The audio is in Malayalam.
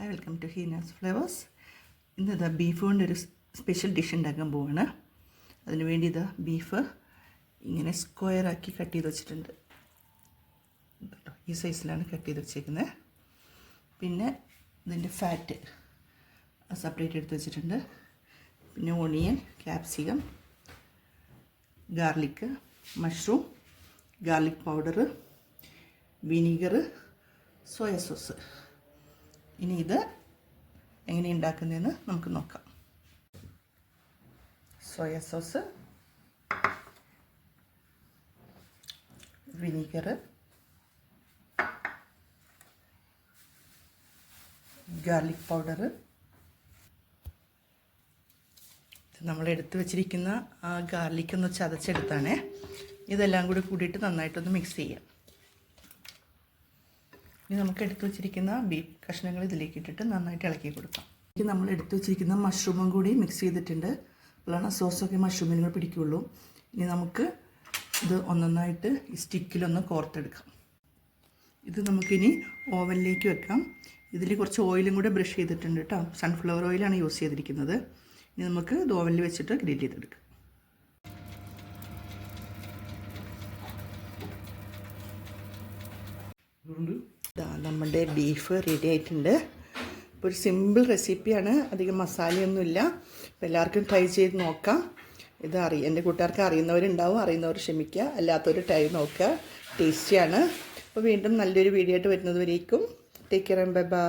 Hi welcome to Heena's flavours ഇന്ന് ഇതാ ബീഫ് ഒരു സ്പെഷ്യൽ ഡിഷ് ഉണ്ടാക്കാൻ പോവാണ്. അതിന് വേണ്ടി ഇതാ ബീഫ് ഇങ്ങനെ സ്ക്വയറാക്കി കട്ട് ചെയ്ത് വെച്ചിട്ടുണ്ട്. ഈ സൈസിലാണ് കട്ട് ചെയ്ത് വെച്ചേക്കുന്നത് പിന്നെ ഇതിന്റെ ഫാറ്റ് സെപ്പറേറ്റ് എടുത്ത് വെച്ചിട്ടുണ്ട്. പിന്നെ onion capsicum garlic mushroom garlic powder vinegar soya sauce ഇനി ഇത് എങ്ങനെ ഉണ്ടാക്കുന്നതെന്ന് നമുക്ക് നോക്കാം. Soya sauce vinegar garlic powder. നമ്മൾ എടുത്തു വെച്ചിരിക്കുന്ന ഗാർലിക് ഒന്ന് ചതച്ചെടുത്താണേ. ഇതെല്ലാം കൂടി കൂടിയിട്ട് നന്നായിട്ടൊന്ന് മിക്സ് ചെയ്യാം. ഇനി നമുക്ക് എടുത്തു വെച്ചിരിക്കുന്ന ബീഫ് കഷ്ണങ്ങൾ ഇതിലേക്ക് ഇട്ടിട്ട് നന്നായിട്ട് ഇളക്കി കൊടുക്കാം. ഇനി നമ്മൾ എടുത്തു വെച്ചിരിക്കുന്ന മഷ്റൂമും കൂടി മിക്സ് ചെയ്തിട്ടുണ്ട്. അപ്പോഴാണ് സോസൊക്കെ മഷ്റൂമിന് കൂടെ പിടിക്കുകയുള്ളൂ ഇനി നമുക്ക് ഇത് ഒന്നൊന്നായിട്ട് സ്റ്റിക്കിലൊന്ന് കോർത്തെടുക്കാം. ഇത് നമുക്കിനി ഓവനിലേക്ക് വെക്കാം. ഇതിൽ കുറച്ച് ഓയിലും കൂടെ ബ്രഷ് ചെയ്തിട്ടുണ്ട് കേട്ടോ. സൺഫ്ലവർ ഓയിലാണ് യൂസ് ചെയ്തിരിക്കുന്നത്. ഇനി നമുക്ക് ഇത് ഓവനിൽ വെച്ചിട്ട് ഗ്രിൽ ചെയ്തെടുക്കാം. നമ്മുടെ ബീഫ് റെഡി ആയിട്ടുണ്ട്. ഇപ്പോൾ ഒരു സിമ്പിൾ റെസിപ്പിയാണ് അധികം മസാലയൊന്നുമില്ല അപ്പോൾ എല്ലാവർക്കും ട്രൈ ചെയ്ത് നോക്കാം. ഇത് അറിയാം എന്റെ കൂട്ടുകാർക്ക് അറിയുന്നവരുണ്ടാവും. അറിയുന്നവർ ക്ഷമിക്കുക. അല്ലാത്തവർ ട്രൈ നോക്കുക. ടേസ്റ്റിയാണ് അപ്പോൾ വീണ്ടും നല്ലൊരു വീഡിയോ ആയിട്ട് വരുന്നത് വരേക്കും. Take care bye bye